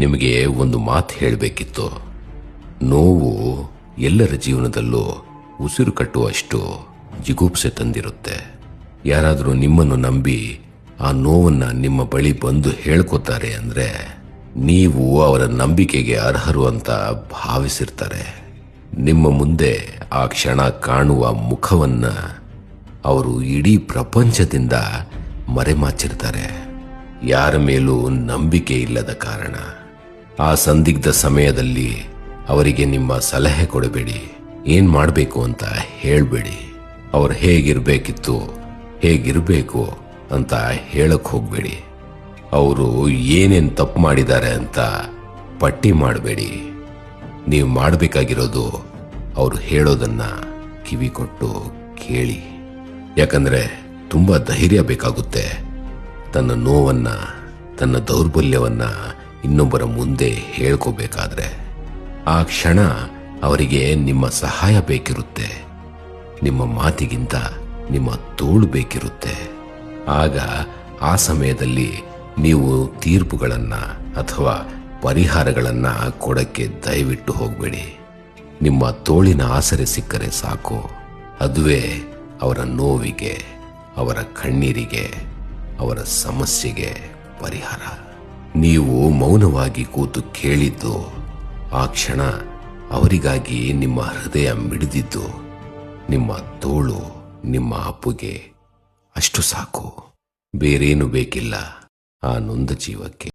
ನಿಮಗೆ ಒಂದು ಮಾತು ಹೇಳಬೇಕಿತ್ತು. ನೋವು ಎಲ್ಲರ ಜೀವನದಲ್ಲೂ ಉಸಿರು ಕಟ್ಟುವಷ್ಟು ಜಿಗುಪ್ಸೆ ತಂದಿರುತ್ತೆ. ಯಾರಾದರೂ ನಿಮ್ಮನ್ನು ನಂಬಿ ಆ ನೋವನ್ನು ನಿಮ್ಮ ಬಳಿ ಬಂದು ಹೇಳ್ಕೊತಾರೆ ಅಂದರೆ ನೀವು ಅವರ ನಂಬಿಕೆಗೆ ಅರ್ಹರು ಅಂತ ಭಾವಿಸಿರ್ತಾರೆ. ನಿಮ್ಮ ಮುಂದೆ ಆ ಕ್ಷಣ ಕಾಣುವ ಮುಖವನ್ನ ಅವರು ಇಡೀ ಪ್ರಪಂಚದಿಂದ ಮರೆಮಾಚಿರ್ತಾರೆ. ಯಾರ ಮೇಲೂ ನಂಬಿಕೆ ಇಲ್ಲದ ಕಾರಣ. ಆ ಸಂದಿಗ್ಧ ಸಮಯದಲ್ಲಿ ಅವರಿಗೆ ನಿಮ್ಮ ಸಲಹೆ ಕೊಡಬೇಡಿ. ಏನ್ ಮಾಡಬೇಕು ಅಂತ ಹೇಳಬೇಡಿ. ಅವ್ರು ಹೇಗಿರಬೇಕಿತ್ತು, ಹೇಗಿರಬೇಕು ಅಂತ ಹೇಳಕ್ ಹೋಗ್ಬೇಡಿ. ಅವರು ಏನೇನ್ ತಪ್ಪು ಮಾಡಿದ್ದಾರೆ ಅಂತ ಪಟ್ಟಿ ಮಾಡಬೇಡಿ. ನೀವು ಮಾಡಬೇಕಾಗಿರೋದು ಅವರು ಹೇಳೋದನ್ನ ಕಿವಿ ಕೊಟ್ಟು ಕೇಳಿ. ಯಾಕಂದ್ರೆ ತುಂಬಾ ಧೈರ್ಯ ಬೇಕಾಗುತ್ತೆ. ತನ್ನ ನೋವನ್ನ, ತನ್ನ ದೌರ್ಬಲ್ಯವನ್ನ ಇನ್ನೊಬ್ಬರ ಮುಂದೆ ಹೇಳ್ಕೋಬೇಕಾದ್ರೆ, ಆ ಕ್ಷಣ ಅವರಿಗೆ ನಿಮ್ಮ ಸಹಾಯ ಬೇಕಿರುತ್ತೆ. ನಿಮ್ಮ ಮಾತಿಗಿಂತ ನಿಮ್ಮ ತೋಳು ಬೇಕಿರುತ್ತೆ. ಆಗ ಆ ಸಮಯದಲ್ಲಿ ನೀವು ತೀರ್ಪುಗಳನ್ನು ಅಥವಾ ಪರಿಹಾರಗಳನ್ನು ಕೊಡಕ್ಕೆ ದಯವಿಟ್ಟು ಹೋಗಬೇಡಿ. ನಿಮ್ಮ ತೋಳಿನ ಆಸರೆ ಸಿಕ್ಕರೆ ಸಾಕು. ಅದುವೇ ಅವರ ನೋವಿಗೆ, ಅವರ ಕಣ್ಣೀರಿಗೆ, ಅವರ ಸಮಸ್ಯೆಗೆ ಪರಿಹಾರ. ನೀವು ಮೌನವಾಗಿ ಕೂತು ಕೇಳಿದ್ದು ಆ ಕ್ಷಣ ಅವರಿಗಾಗಿ ನಿಮ್ಮ ಹೃದಯ ಮಿಡಿದಿದ್ದು, ನಿಮ್ಮ ತೋಳು ನಿಮ್ಮ ಅಪ್ಪುಗೆ. ಅಷ್ಟು ಸಾಕು. ಬೇರೇನು ಬೇಕಿಲ್ಲ ಆ ನೊಂದ ಜೀವಕ್ಕೆ.